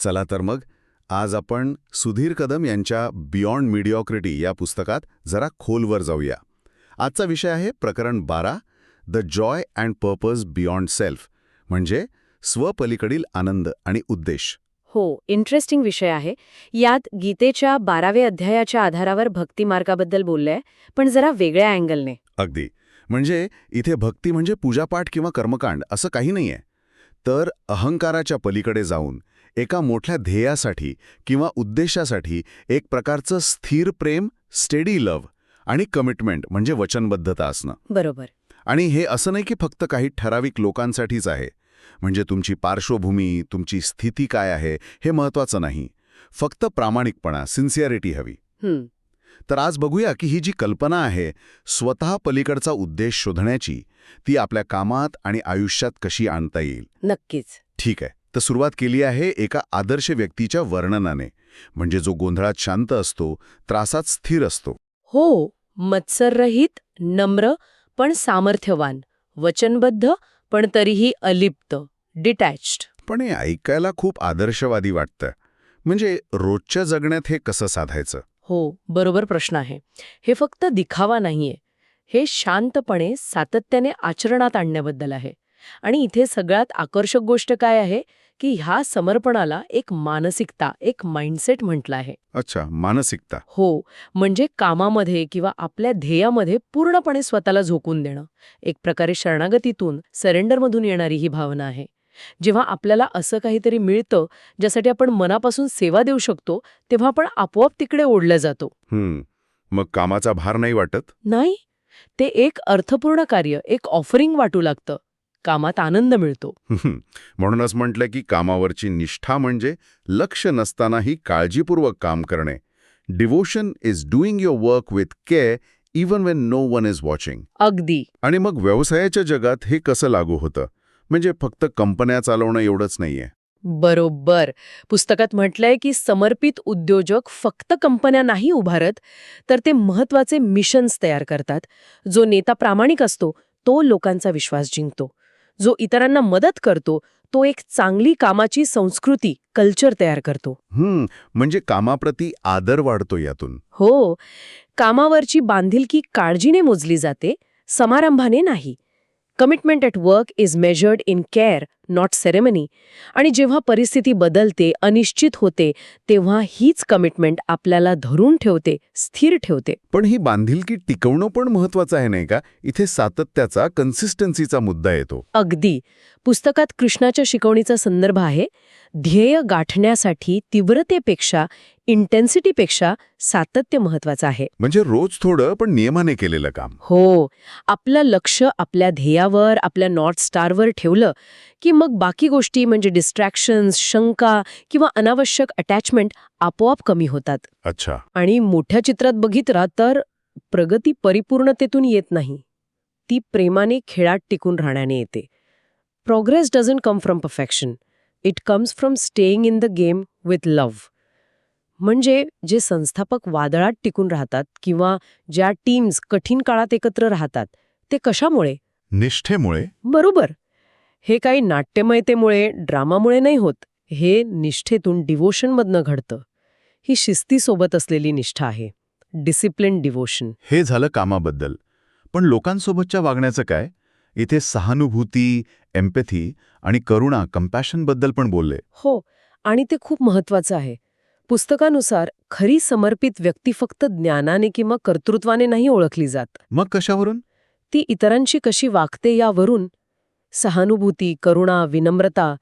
चला तर मग आज आपण सुधीर कदम यांच्या बियॉन्ड मिडिओक्रिटी या पुस्तकात जरा खोलवर जाऊया. आजचा विषय आहे प्रकरण बारा the joy and purpose beyond self म्हणजे स्वपलीकडील आनंद आणि उद्देश. हो इंटरेस्टिंग विषय आहे. यात गीतेच्या बारावे अध्यायाच्या आधारावर भक्तिमार्गाबद्दल बोललंय पण जरा वेगळ्या अँगलने. अगदी. म्हणजे इथे भक्ती म्हणजे पूजापाठ किंवा कर्मकांड असं काही नाहीये. तर अहंकाराच्या पलीकडे जाऊन एका मोठ्या ध्येयासाठी किंवा उद्देशासाठी एक प्रकारचं स्थिर प्रेम स्टेडी लव्ह आणि कमिटमेंट म्हणजे वचनबद्धता असणं. बरोबर. आणि हे असं नाही की फक्त काही ठराविक लोकांसाठीच आहे. म्हणजे तुमची पार्श्वभूमी तुमची स्थिती काय आहे हे महत्वाचं नाही. फक्त प्रामाणिकपणा सिन्सिअरिटी हवी. हं, तर आज बघूया की ही जी कल्पना आहे स्वतः पलीकडचा उद्देश शोधण्याची ती आपल्या कामात आणि आयुष्यात कशी आणता येईल? नक्कीच. ठीक आहे. तर सुरुवात केली आहे एका आदर्श व्यक्तीच्या वर्णनाने. म्हणजे जो गोंधळात शांत असतो त्रासात स्थिर असतो. हो मत्सररहित नम्र पण सामर्थ्यवान वचनबद्ध पण तरीही अलिप्त डिटॅच्ड. पण हे ऐकायला खूप आदर्शवादी वाटतं. म्हणजे रोजच्या जगण्यात हे कसं साधायचं? हो बरोबर प्रश्न आहे. हे फक्त दिखावा नाहीये. हे शांतपणे सातत्याने आचरणात आणण्याबद्दल आहे. आणि इथे सगळ्यात आकर्षक गोष्ट काय आहे? की ह्या समर्पणाला एक मानसिकता एक माइंडसेट म्हटलं आहे. अच्छा मानसिकता. हो म्हणजे कामामध्ये किंवा आपल्या ध्येयामध्ये पूर्णपणे स्वतःला झोकून देणं. एक प्रकारे शरणागतीतून सरेंडरमधून येणारी ही भावना आहे. जेव्हा आपल्याला असं काहीतरी मिळतं ज्यासाठी आपण मनापासून सेवा देऊ शकतो तेव्हा आपण आपोआप तिकडे ओढलं जातो. मग कामाचा भार नाही वाटत? नाही ते एक अर्थपूर्ण कार्य एक ऑफरिंग वाटू लागतं. कामात आनंद मिळतो. म्हणूनच म्हटलं की कामावरची निष्ठा म्हणजे लक्ष नसतानाही काळजीपूर्वक काम करणे. Devotion is doing your work with care even when no one is watching अगदी. आणि मग व्यवसायाच्या जगात हे कसं लागू होतं? म्हणजे फक्त कंपन्या चालवणं एवढंच नाहीये. बरोबर. पुस्तकात म्हटलंय की समर्पित उद्योजक फक्त कंपन्या नाही उभारत तर ते महत्त्वाचे मिशन्स तयार करतात. जो नेता प्रामाणिक असतो तो लोकांचा विश्वास जिंकतो. जो इतरांना मदत करतो तो एक चांगली कामाची संस्कृती कल्चर तयार करतो. हम्म म्हणजे कामाप्रती आदर वाढतो यातून. हो कामावरची बांधिलकी काळजीने मोजली जाते समारंभाने नाही. Commitment at work is measured in care not ceremony आणि जेव्हा परिस्थिती बदलते अनिश्चित होते तेव्हा हीच कमिटमेंट आपल्याला धरून ठेवते स्थिर ठेवते. पण ही बांधिलकी टिकवणं पण महत्वाचं आहे नाही का? इथे सातत्याचा कन्सिस्टन्सीचा मुद्दा येतो. अगदी. पुस्तकात कृष्णाच्या शिकवणीचा संदर्भ आहे. ध्येय गाठण्यासाठी तीव्रतेपेक्षा इंटेन्सिटीपेक्षा सातत्य महत्वाचं आहे. म्हणजे रोज थोडं पण नियमाने केलेलं काम. हो. आपलं लक्ष आपल्या ध्येयावर आपल्या नॉर्थ स्टारवर ठेवलं की मग बाकी गोष्टी म्हणजे डिस्ट्रॅक्शन्स शंका किंवा अनावश्यक अटॅचमेंट आपोआप कमी होतात. अच्छा. आणि मोठ्या चित्रात बघितला तर प्रगती परिपूर्णतेतून येत नाही. ती प्रेमाने खेळात टिकून राहण्याने येते. Progress doesn't come from perfection it comes from staying in the game with love म्हणजे जे संस्थापक वादळात टिकून राहतात किंवा ज्या टीम्स कठीण काळात एकत्र राहतात ते कशामुळे? निष्ठेमुळे? बरोबर. हे काही नाट्यमयतेमुळे ड्रामामुळे नाही होत. हे निष्ठेतून डिवोशनमधनं घडतं. ही शिस्तीसोबत असलेली निष्ठा आहे. डिसिप्लिन डिवोशन हे झालं कामाबद्दल. पण लोकांसोबतच्या वागण्याचं काय? इथे सहानुभूती एम्पॅथी आणि करुणा कंपॅशनबद्दल पण बोलले. हो आणि ते खूप महत्वाचं आहे. पुस्तकानुसार खरी समर्पित व्यक्ती फक्त ज्ञानाने किंवा कर्तृत्वाने नाही ओळखली जात. मग कशावरून? ती इतरांशी कशी वागते यावरून सहानुभूती करुणा विनम्रता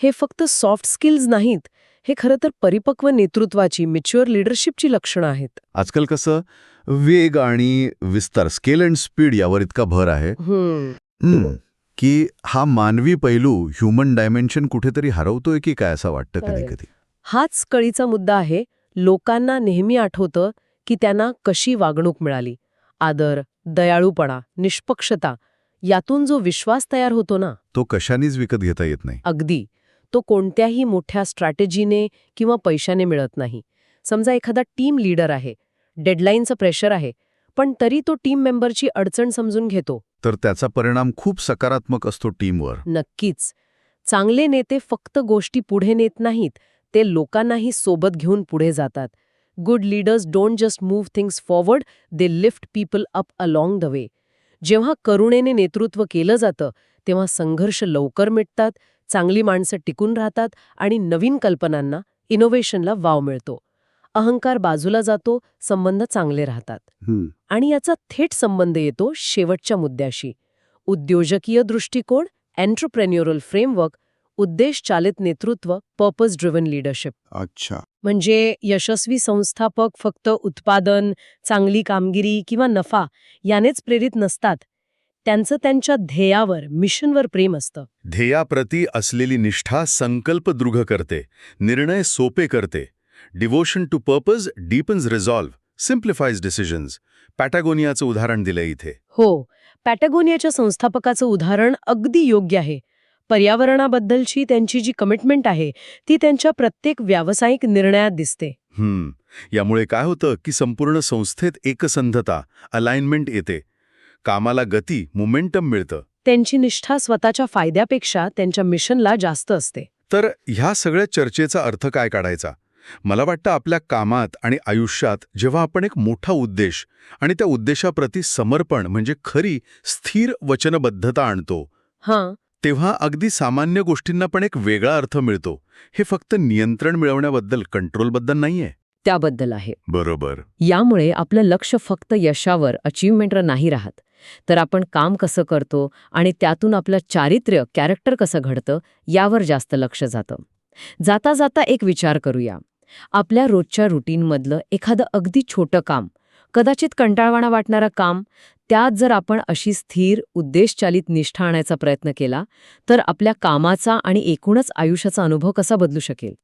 हे फक्त सॉफ्ट स्किल्स नाहीत हे खरं तर परिपक्व नेतृत्वाची मिच्युअर लिडरशिपची लक्षणं आहेत. आजकाल कसं वेग आणि विस्तार स्केल अँड स्पीड यावर इतका भर आहे. की हा मानवी पैलू ह्युमन डायमेन्शन कुठेतरी हरवतोय की काय असं वाटतं कधी. कधी? हाच कळीचा मुद्दा आहे लोकांना नेहमी आठवतं की त्यांना कशी वागणूक मिळाली. आदर दयाळूपणा निष्पक्षता यातून जो विश्वास तयार होतो ना तो कशानेच विकत घेता येत नाही. अगदी तो कोणत्याही मोठ्या स्ट्रॅटेजीने किंवा पैशाने मिळत नाही. समजा एखादा टीम लीडर आहे डेडलाईनचं प्रेशर आहे पण तरी तो टीम मेंबरची अडचण समजून घेतो. तर त्याचा परिणाम खूप सकारात्मक असतो टीमवर. नक्कीच. चांगले नेते फक्त गोष्टी पुढे नेत नाहीत ते लोकांनाही सोबत घेऊन पुढे जातात. Good leaders don't just move things forward they lift people up along the way. जेव्हा करुणेने नेतृत्व केलं जातं तेव्हा संघर्ष लवकर मिटतात चांगली माणसं टिकून राहतात आणि नवीन कल्पनांना इनोव्हेशनला वाव मिळतो. अहंकार बाजूला जातो संबंध चांगले राहतात. आणि याचा थेट संबंध येतो शेवटच्या मुद्द्याशी. उद्योजकीय दृष्टिकोन एंटरप्रेन्युरल फ्रेमवर्क उद्देश चालित नेतृत्व पर्पज ड्रिव्हन लीडरशिप अच्छा. म्हणजे यशस्वी संस्थापक फक्त उत्पादन चांगली कामगिरी किंवा नफा यानेच प्रेरित नसतात. त्यांचं त्यांच्या ध्येयावर मिशनवर प्रेम असतं. ध्येयाप्रती असलेली निष्ठा संकल्प दृढ करते निर्णय सोपे करते. Devotion to purpose deepens resolve simplifies decisions पॅटागोनियाचं उदाहरण दिलंय इथे. हो पॅटागोनियाच्या संस्थापकाचं उदाहरण अगदी योग्य आहे. पर्यावरणाबद्दलची त्यांची जी कमिटमेंट आहे ती त्यांच्या प्रत्येक व्यावसायिक निर्णयात दिसते. हम्म. यामुळे काय होतं की संपूर्ण संस्थेत एकसंधता अलाइनमेंट येते. कामाला गती मोमेंटम मिळतं. त्यांची निष्ठा स्वतःच्या फायद्यापेक्षा त्यांच्या मिशनला जास्त असते. तर ह्या सगळ्या चर्चेचा अर्थ काय काढायचा? मला वाटतं आपल्या कामात आणि आयुष्यात जेव्हा आपण एक मोठा उद्देश आणि त्या उद्देशाप्रती समर्पण म्हणजे खरी स्थिर वचनबद्धता आणतो. हां. तेव्हा अगदी सामान्य गोष्टींना पण एक वेगळा अर्थ मिळतो. हे फक्त नियंत्रण मिळवण्याबद्दल कंट्रोलबद्दल नाहीये. त्याबद्दल आहे. बरोबर. यामुळे आपलं लक्ष फक्त यशावर अचीवमेंटवर नाही राहत. तर आपण काम कसं करतो आणि त्यातून आपलं चारित्र्य कॅरेक्टर कसं घडतं यावर जास्त लक्ष जातं. जाता जाता एक विचार करूया. आपल्या रोजच्या रुटीनमधलं एखादं अगदी छोटं काम कदाचित कंटाळवाणा वाटणारं काम त्यात जर आपण अशी स्थिर उद्देशचालित निष्ठा आणायचा प्रयत्न केला तर आपल्या कामाचा आणि एकूणच आयुष्याचा अनुभव कसा बदलू शकेल?